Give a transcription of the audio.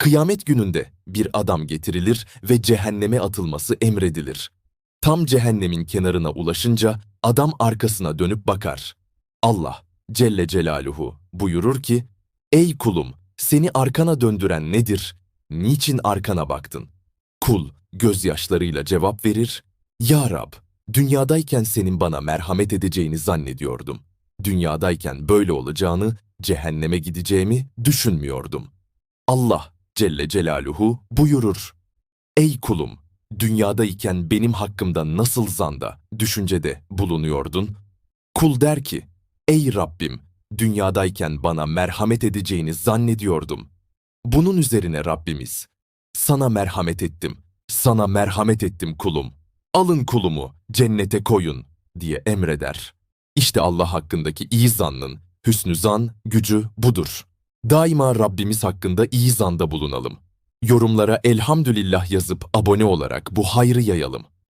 Kıyamet gününde bir adam getirilir ve cehenneme atılması emredilir. Tam cehennemin kenarına ulaşınca adam arkasına dönüp bakar. Allah Celle Celaluhu buyurur ki, Ey kulum, seni arkana döndüren nedir? Niçin arkana baktın? Kul gözyaşlarıyla cevap verir, Ya Rab, dünyadayken senin bana merhamet edeceğini zannediyordum. Dünyadayken böyle olacağını, cehenneme gideceğimi düşünmüyordum. Allah Celle Celaluhu buyurur. Ey kulum, dünyadayken benim hakkımda nasıl zanda, düşüncede bulunuyordun? Kul der ki, Ey Rabbim, dünyadayken bana merhamet edeceğini zannediyordum. Bunun üzerine Rabbimiz, sana merhamet ettim, sana merhamet ettim kulum. Alın kulumu, cennete koyun diye emreder. İşte Allah hakkındaki iyi zannın, hüsnü zan, gücü budur. Daima Rabbimiz hakkında iyi zanda bulunalım. Yorumlara elhamdülillah yazıp abone olarak bu hayrı yayalım.